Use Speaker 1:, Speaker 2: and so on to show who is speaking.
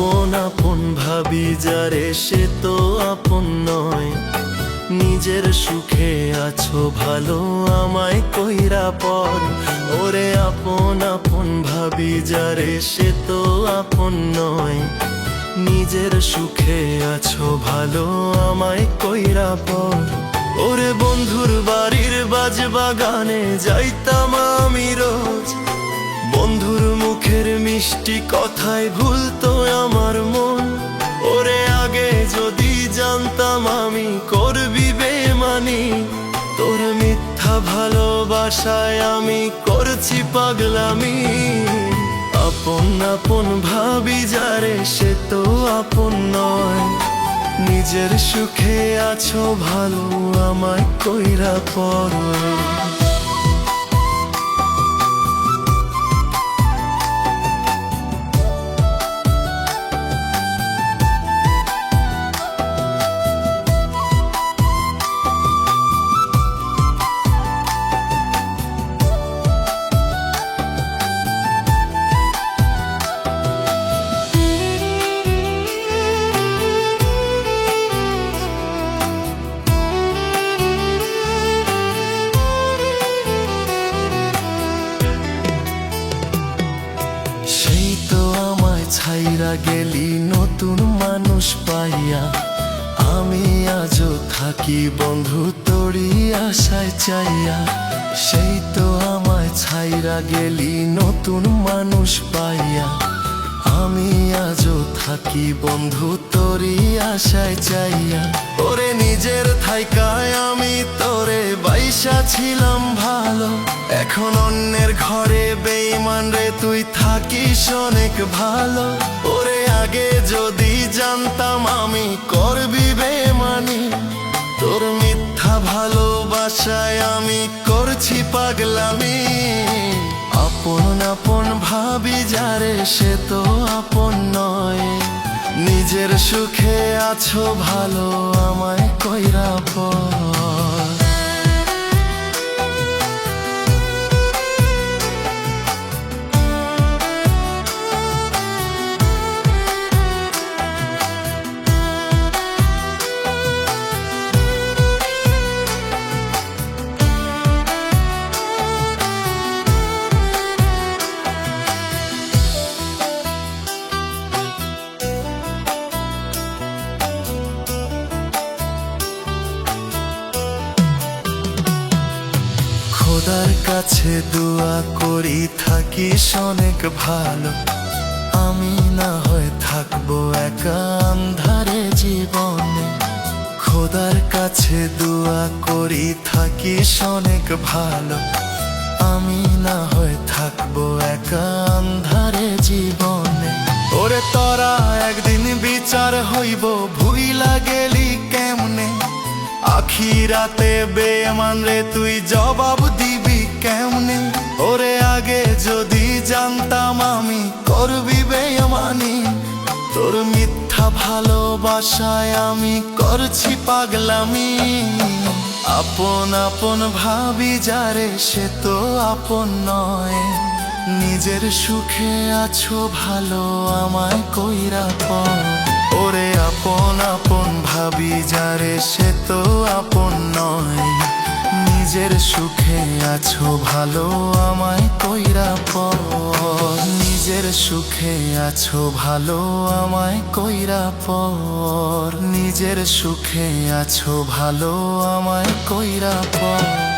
Speaker 1: আপন আপন ভাবি যারে সে তো আপন নয়। নিজের সুখে আছো, ভালো আমায় কইরা পর। ওরে আপন আপন ভাবি যারে সে তো আপন নয়। নিজের সুখে আছো, ভালো আমায় কইরা পর। ওরে বন্ধুর বাড়ির বাজ বাগানে যাইতাম আমি রোজ। বন্ধুর মুখের মিষ্টি কথায় ভুলতো আমার মন। ওরে, আগে যদি জানতাম আমি করবি বেমানি। তোর মিথ্যা ভালোবাসায় আমি করছি পাগলামি। আপন আপন ভাবি যারে, সে তো আপন নয়। নিজের সুখে আছো ভালো, আমায় কইরা পর ছাইরা গেলি নতুন মানুষ পাইয়া। আমি আজও থাকি বন্ধু তোরি আশায় চাইয়া। সেই তো আমায় ছাইরা গেলি নতুন মানুষ পাইয়া। আমি আজও থাকি বন্ধু তোরি আশায় চাইয়া। ওরে নিজের থাইকায় বাইসা ছিলাম ভালো। এখন অন্যের ঘরে বেইমান রে, তুই থাকিস অনেক ভালো। ওরে আগে যদি জানতাম আমি করবি বেমানি তোর মিথ্যা ভালোবাসায় আমি করছি পাগলামি। আপন আপন ভাবি যারে, সে তো আপন নয়। নিজের সুখে আছো ভালো, আমায় কইরা পর। খোদার কাছে দোয়া করি থাকিস অনেক ভালো। আমি না হয়ে থাকব একা আন্ধারে জীবনে। খোদার কাছে দোয়া করি থাকিস অনেক ভালো। আমি না হয়ে থাকব একা আন্ধারে জীবনে। ওরে তোরা, একদিন বিচার হইব আখিরাতে বেমান রে, তুই জবাব দিবি কেমনে? ওরে আগে যদি জানতাম আমি করবি বেমানি তোর মিথ্যা ভালোবাসায় আমি করছি পাগলামি। আপন আপন ভাবি যারে, সে তো আপন নয়। নিজের সুখে আছো, ভালো আমায় কইরা পর ওরে আপন আপন ভাবি যারে, সে তো আপন নিজের সুখে আছো, ভালো আমায় কইরা পর। নিজের সুখে আছো, ভালো আমায় কইরা পর। নিজের সুখে আছো, ভালো আমায় কইরা পর।